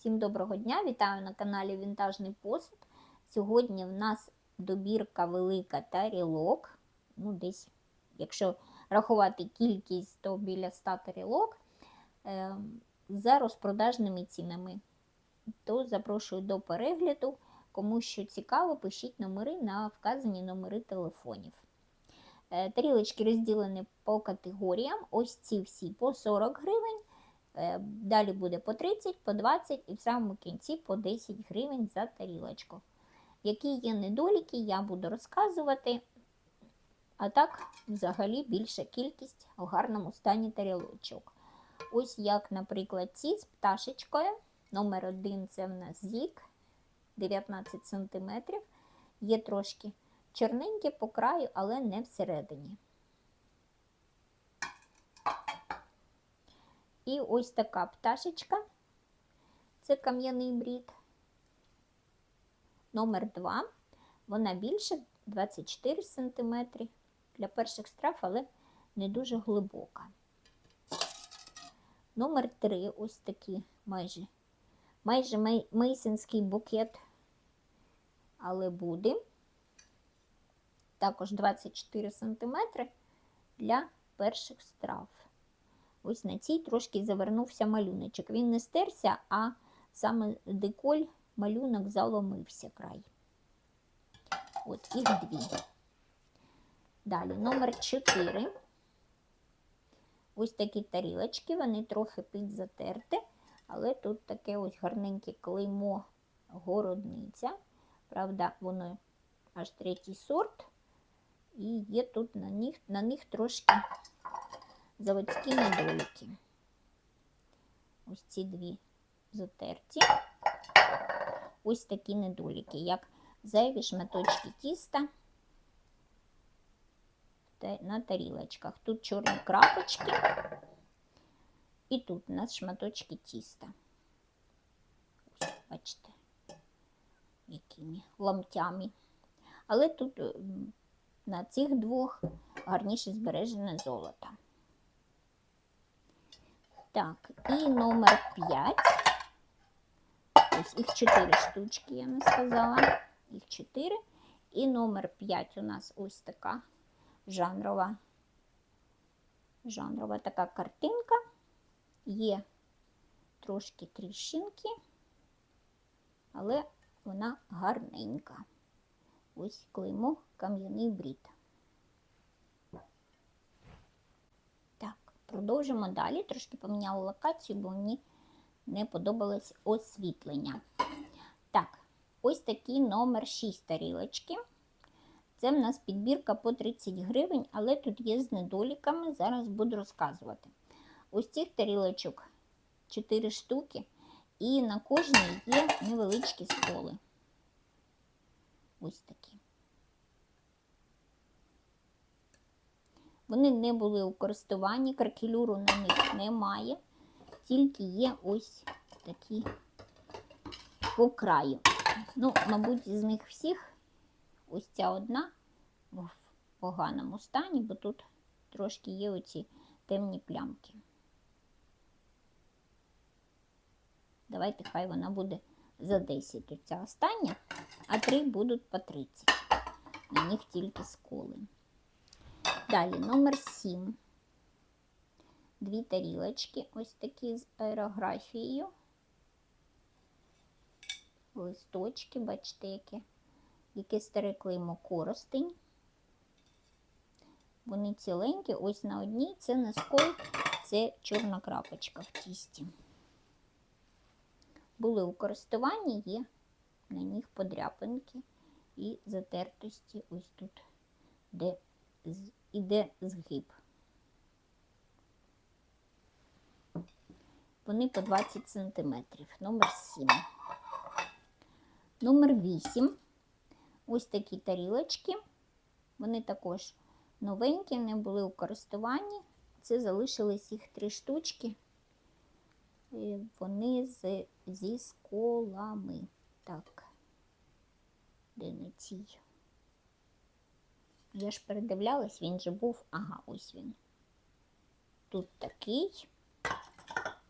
Всім доброго дня! Вітаю на каналі Вінтажний посуд. Сьогодні в нас добірка велика тарілок. Ну, десь, якщо рахувати кількість, то біля 100 тарілок е, за розпродажними цінами. То запрошую до перегляду. Кому що цікаво, пишіть номери на вказані номери телефонів. Е, Тарілочки розділені по категоріям. Ось ці всі по 40 гривень. Е, Далі буде по 30, по 20 і в самому кінці по 10 гривень за тарілочку. Які є недоліки, я буду розказувати. А так, взагалі, більша кількість в гарному стані тарілочок. Ось як, наприклад, ці з пташечкою. Номер один це в нас зік 19 см. Є трошки чорненьке по краю, але не всередині. І ось така пташечка. Це кам'яний брід. Номер 2. Вона більше 24 см для перших страв, але не дуже глибока. Номер 3 ось такий майже майже мей, мейсинський букет, але буде. Також 24 см для перших страв. Ось на цій трошки завернувся малюночок. Він не стерся, а саме деколь малюнок заломився край. От їх дві. Далі номер 4. Ось такі тарілочки, вони трохи підзатерті, але тут таке ось гарненьке клеймо городниця. Правда, воно аж третій сорт. І є тут на них, на них трошки заводські недоліки. Ось ці дві затерті. Ось такі недоліки, як зайві шматочки тіста на тарілочках. Тут чорні крапочки, і тут у нас шматочки тіста. Ось, бачите, якими ломтями. Але тут на цих двох гарніше збережене золото. Так, і номер 5. Ось їх 4 штучки, я не сказала. Їх 4. І номер 5 у нас ось така жанрова, жанрова така картинка. Є трошки тріщинки, але вона гарненька. Ось клеймо кам'яний брід. Продовжимо далі, трошки поміняла локацію, бо мені не подобалось освітлення. Так, ось такий номер 6 тарілочки. Це в нас підбірка по 30 гривень, але тут є з недоліками, зараз буду розказувати. Ось цих тарілочок 4 штуки, і на кожній є невеличкі сколи. Ось такі. Вони не були у користуванні, кракелюру на них немає, тільки є ось такі по краю. Ну, мабуть, з них всіх ось ця одна в поганому стані, бо тут трошки є оці темні плямки. Давайте хай вона буде за 10 оця остання, а три будуть по 30. На них тільки сколи. Далі номер 7. Дві тарілочки, ось такі з аерографією. Листочки, бачите, яке старе клеймо коростень. Вони ціленькі, ось на одній це не це чорна крапочка в тісті. Були у користуванні, є на них подряпинки і затертості ось тут, де іде згиб. Вони по 20 см. Номер 7. Номер 8. Ось такі тарілочки. Вони також новенькі, не були у користуванні. Це залишились їх три штучки. Вони з, зі сколами. Так, де на цій? Я ж передивлялась, він же був, ага, ось він. Тут такий.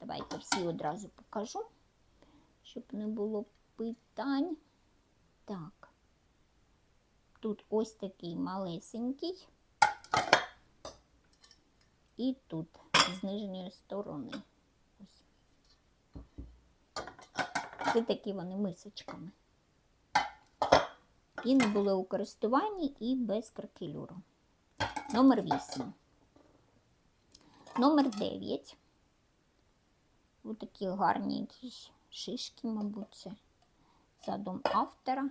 Давайте всі одразу покажу, щоб не було питань. Так. Тут ось такий малесенький. І тут з нижньої сторони. Ось. Це такі вони мисочками. І не були у користуванні і без кракелюру. Номер 8. Номер 9. Ось такі гарні якісь шишки, мабуть, це задум автора.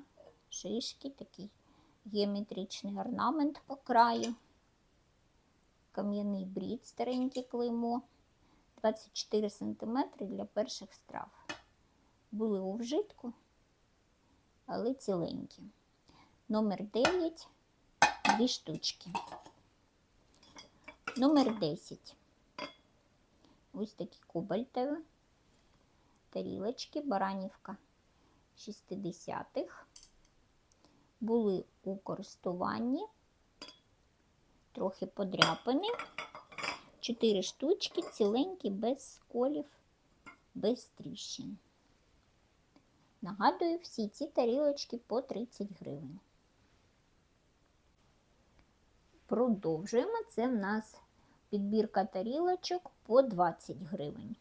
Шишки, такий геометричний орнамент по краю. Кам'яний брід, стареньке клеймо. 24 см для перших страв. Були у вжитку, але ціленькі. Номер 9 дві штучки. Номер 10. Ось такі кобальтові тарілочки, баранівка 60-х. Були у користуванні, трохи подряпані. Чотири штучки, ціленькі, без сколів, без тріщин. Нагадую, всі ці тарілочки по 30 гривень. Продовжуємо. Це в нас підбірка тарілочок по 20 гривень.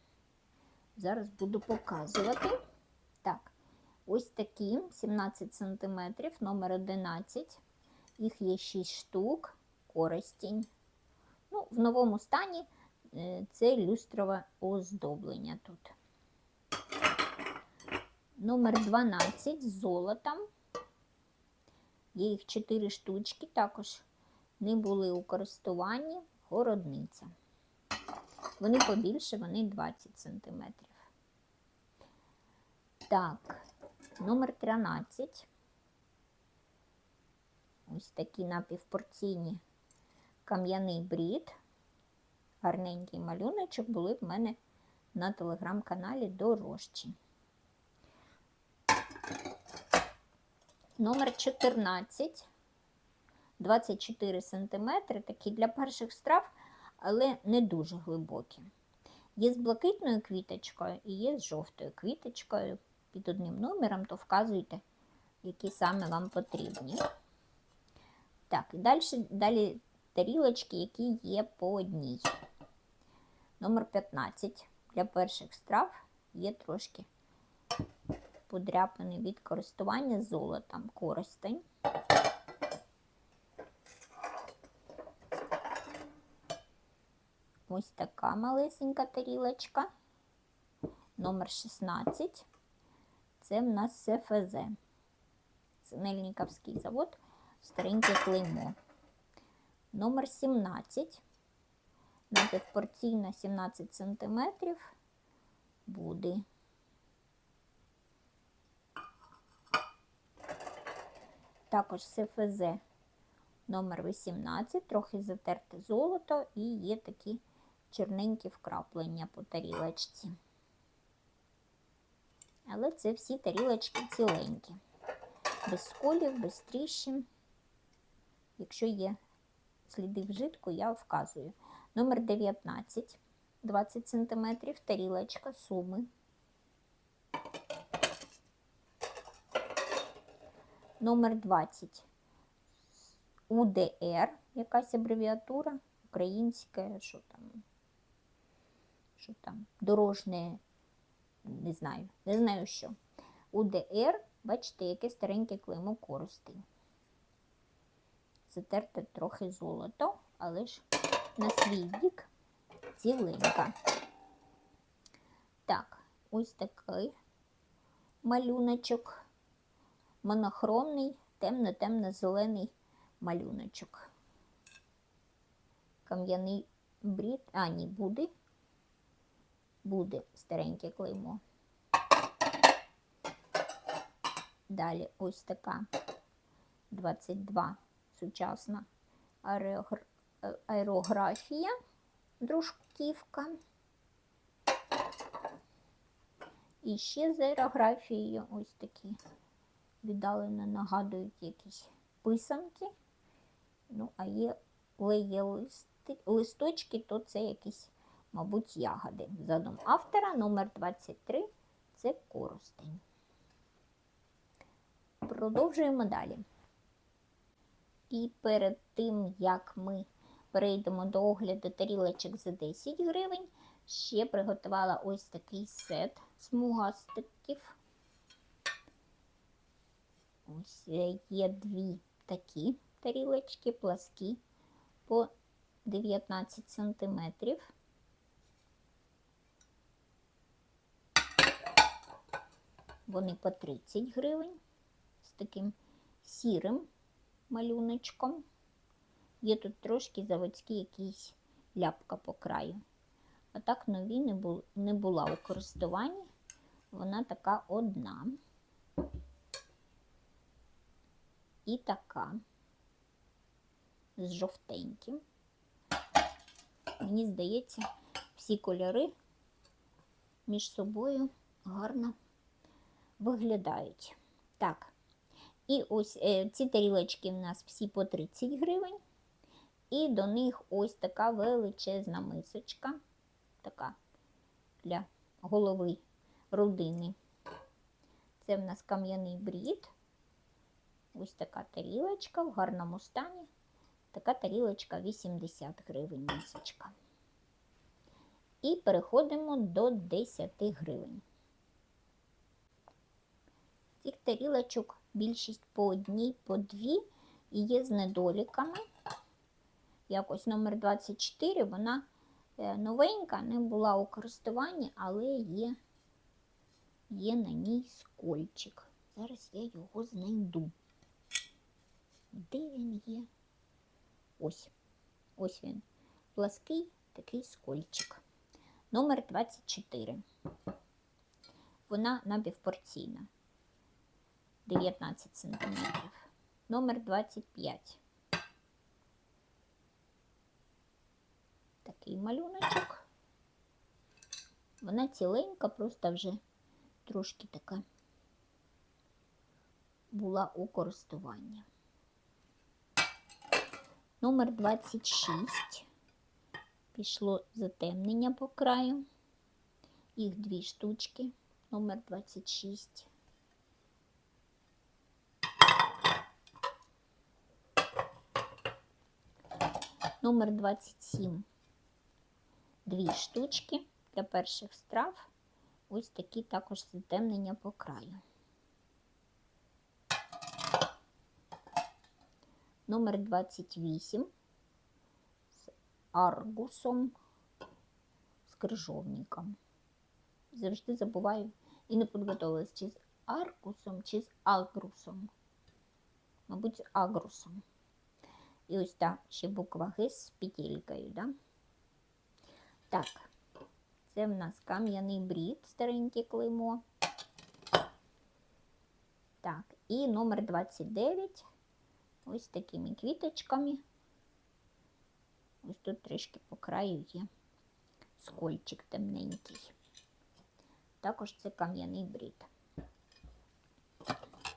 Зараз буду показувати. Так, ось такі 17 см, номер 11. Їх є 6 штук, користінь. Ну, в новому стані е, це люстрове оздоблення тут. Номер 12 з золотом. Є їх 4 штучки, також не були у користуванні городниця. Вони побільше, вони 20 см. Так, номер 13. Ось такі напівпорційні кам'яний брід. Гарненький малюночок були в мене на телеграм-каналі дорожчі. Номер 14. 24 см, такі для перших страв, але не дуже глибокі. Є з блакитною квіточкою і є з жовтою квіточкою. Під одним номером, то вказуйте, які саме вам потрібні. Так, і далі, далі тарілочки, які є по одній. Номер 15. Для перших страв є трошки подряпаний від користування золотом користень. Ось така малесенька тарілочка. Номер 16. Це в нас СФЗ. Синельниковський завод, стареньке клеймо. Номер 17. Напівпорційна 17 см буде. Також СФЗ номер 18, трохи затерте золото і є такі чорненькі вкраплення по тарілочці. Але це всі тарілочки ціленькі, без сколів, без тріщин. Якщо є сліди вжитку, я вказую. Номер 19, 20 см, тарілочка, суми. Номер 20 УДР, якась абревіатура, українська, що там, що там, дорожне, не знаю, не знаю що. УДР, бачите, яке стареньке клеймо користий. Затерте трохи золото, але ж на свій бік ціленька. Так, ось такий малюночок монохромний, темно-темно-зелений малюночок. Кам'яний брід, а, ні, буде. Буде стареньке клеймо. Далі ось така 22 сучасна аерогр... аерографія, дружківка. І ще з аерографією ось такі віддалено нагадують якісь писанки. Ну, а є листочки, то це якісь, мабуть, ягоди. Задум автора номер 23 це коростень. Продовжуємо далі. І перед тим, як ми перейдемо до огляду тарілочок за 10 гривень, ще приготувала ось такий сет смугастиків. Ось е, є дві такі тарілочки, пласкі по 19 сантиметрів. Вони по 30 гривень з таким сірим малюночком. Є тут трошки заводський якийсь ляпка по краю. А так нові не, бу, не була у користуванні. Вона така одна. І така з жовтеньким. Мені здається, всі кольори між собою гарно виглядають. Так, і ось е, ці тарілочки в нас всі по 30 гривень. І до них ось така величезна мисочка, така для голови родини. Це в нас кам'яний брід. Ось така тарілочка в гарному стані. Така тарілочка 80 гривень мисочка. І переходимо до 10 гривень. Цих тарілочок більшість по одній, по дві і є з недоліками. Якось номер 24, вона е, новенька, не була у користуванні, але є, є на ній скольчик. Зараз я його знайду. Де він є? Ось. Ось він. Плаский такий скольчик. Номер 24. Вона напівпорційна. 19 см. Номер 25. Такий малюночок. Вона ціленька, просто вже трошки така була у користуванні. Номер 26. Пішло затемнення по краю. Їх дві штучки. Номер 26. Номер 27. Дві штучки для перших страв. Ось такі також затемнення по краю. Номер 28 з аргусом, з крижовником. Завжди забуваю і не підготовилась, чи з аргусом, чи з агрусом. Мабуть, з агрусом. І ось так, ще буква Г з петелькою, да? Так, це в нас кам'яний брід, стареньке клеймо. Так, і номер 29. Ось такими квіточками. Ось тут трішки по краю є скольчик темненький. Також це кам'яний брід.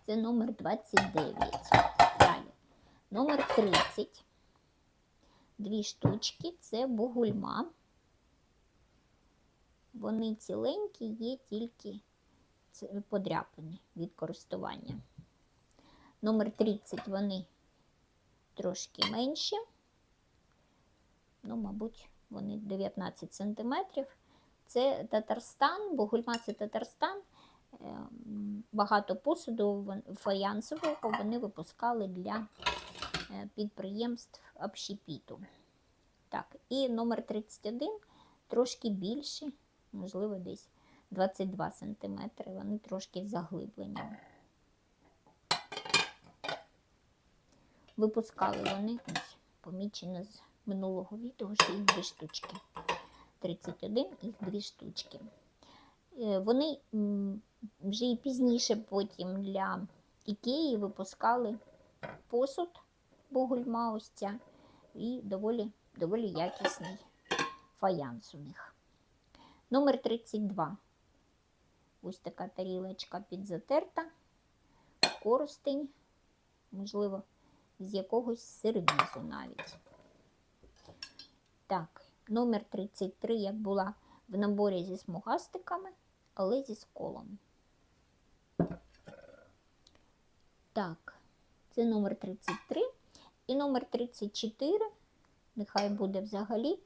Це номер 29. Номер 30. Дві штучки це бугульма. Вони ціленькі, є тільки подряпані від користування. Номер 30 вони трошки менші. Ну, мабуть, вони 19 см. Це Татарстан, Бугульма це Татарстан. Ем, багато посуду фаянсового вони випускали для підприємств общепіту. Так, і номер 31 трошки більші, можливо, десь 22 см. Вони трошки заглиблені. Випускали вони, помічено з минулого відео, що їх дві штучки. 31 їх дві штучки. Е, вони вже і пізніше потім для Ікеї випускали посуд Бугульма ось і доволі, доволі якісний фаянс у них. Номер 32. Ось така тарілочка підзатерта, коростень, можливо, з якогось сервізу навіть. Так, номер 33, як була в наборі зі смугастиками, але зі сколом. Так, це номер 33 і номер 34. Нехай буде взагалі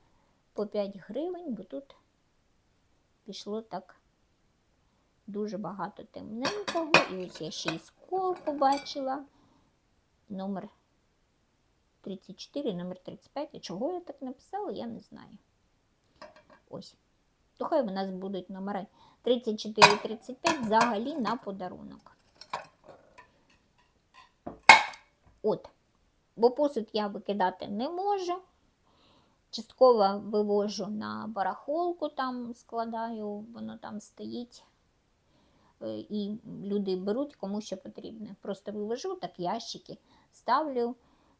по 5 гривень, бо тут пішло так дуже багато темненького. І ось я ще й скол побачила. Номер 34, номер 35. І чого я так написала, я не знаю. Ось. То хай у нас будуть номери 34 і 35 взагалі на подарунок. От. Бо посуд я викидати не можу. Частково вивожу на барахолку, там складаю, воно там стоїть. Е, І люди беруть кому що потрібне. Просто вивожу так ящики, ставлю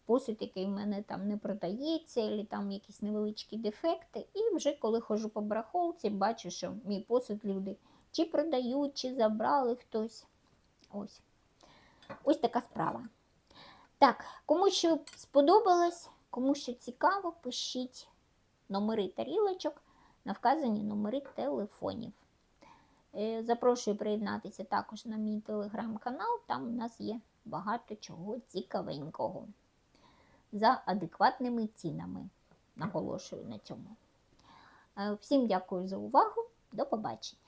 посуд, який в мене там не продається, або там якісь невеличкі дефекти. І вже коли ходжу по барахолці, бачу, що мій посуд люди чи продають, чи забрали хтось. Ось. Ось така справа. Так, кому що сподобалось, кому що цікаво, пишіть номери тарілочок на вказані номери телефонів. Е, Запрошую приєднатися також на мій телеграм-канал, там у нас є багато чого цікавенького. За адекватними цінами. Наголошую на цьому. Е, Всім дякую за увагу. До побачення!